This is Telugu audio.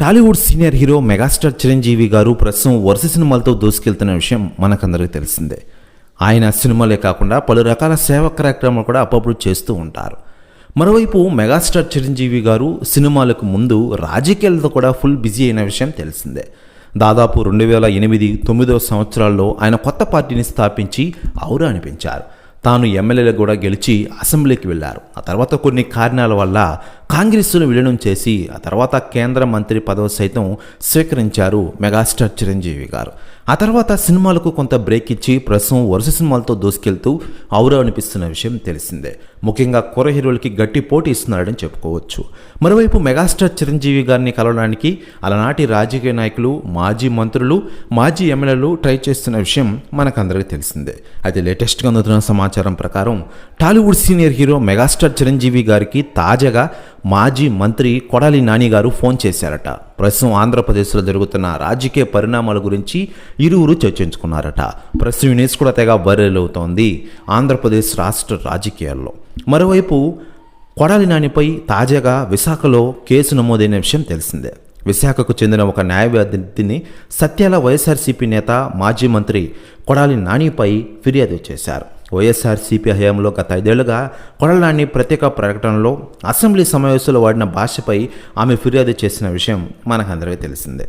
Tollywood senior hero megastar Chiranjeevi garu ప్రస్తుతం వరుస సినిమాలతో దూసుకెళ్తున్న విషయం మనకందరికీ తెలిసిందే. ఆయన సినిమాలే కాకుండా పలు రకాల సేవా కార్యక్రమాలు కూడా అప్పుడప్పుడు చేస్తూ ఉంటారు. మరోవైపు మెగాస్టార్ చిరంజీవి గారు సినిమాలకు ముందు రాజకీయాలతో కూడా ఫుల్ బిజీ అయిన విషయం తెలిసిందే. దాదాపు రెండు వేల ఎనిమిది తొమ్మిదవ సంవత్సరాల్లో ఆయన కొత్త పార్టీని స్థాపించి ఔరా అనిపించారు. తాను ఎమ్మెల్యేలు కూడా గెలిచి అసెంబ్లీకి వెళ్ళారు. ఆ తర్వాత కొన్ని కారణాల వల్ల కాంగ్రెస్ను విలీనం చేసి ఆ తర్వాత కేంద్ర మంత్రి పదవి సైతం స్వీకరించారు మెగాస్టార్ చిరంజీవి గారు. ఆ తర్వాత సినిమాలకు కొంత బ్రేక్ ఇచ్చి ప్రస్తుతం వరుస సినిమాలతో దూసుకెళ్తూ ఔరా అనిపిస్తున్న విషయం తెలిసిందే. ముఖ్యంగా కుర హీరోలకి గట్టి పోటీ ఇస్తున్నాడని చెప్పుకోవచ్చు. మరోవైపు మెగాస్టార్ చిరంజీవి గారిని కలవడానికి అలనాటి రాజకీయ నాయకులు మాజీ మంత్రులు మాజీ ఎమ్మెల్యేలు ట్రై చేస్తున్న విషయం మనకందరికీ తెలిసిందే. అయితే లేటెస్ట్గా అందుతున్న సమాచారం ప్రకారం Tollywood senior hero megastar Chiranjeevi గారికి తాజాగా మాజీ మంత్రి కొడాలి నాని గారు ఫోన్ చేశారట. ప్రస్తుతం ఆంధ్రప్రదేశ్లో జరుగుతున్న రాజకీయ పరిణామాల గురించి ఇరువురు చర్చించుకున్నారట. ప్రస్తుతం న్యూస్ కూడా తెగ వైరల్ అవుతోంది ఆంధ్రప్రదేశ్ రాష్ట్ర రాజకీయాల్లో. మరోవైపు కొడాలి నానిపై తాజాగా విశాఖలో కేసు నమోదైన విషయం తెలిసిందే. విశాఖకు చెందిన ఒక న్యాయవాదిని సత్యాల వైఎస్ఆర్సీపీ నేత మాజీ మంత్రి కొడాలి నానిపై ఫిర్యాదు చేశారు. వైఎస్ఆర్సీపీ హయాంలో గత ఐదేళ్ళుగా కొడలనాని ప్రత్యేక ప్రకటనలో అసెంబ్లీ సమావేశంలో వాడిన భాషపై ఆమె ఫిర్యాదు చేసిన విషయం మనకందరికీ తెలిసిందే.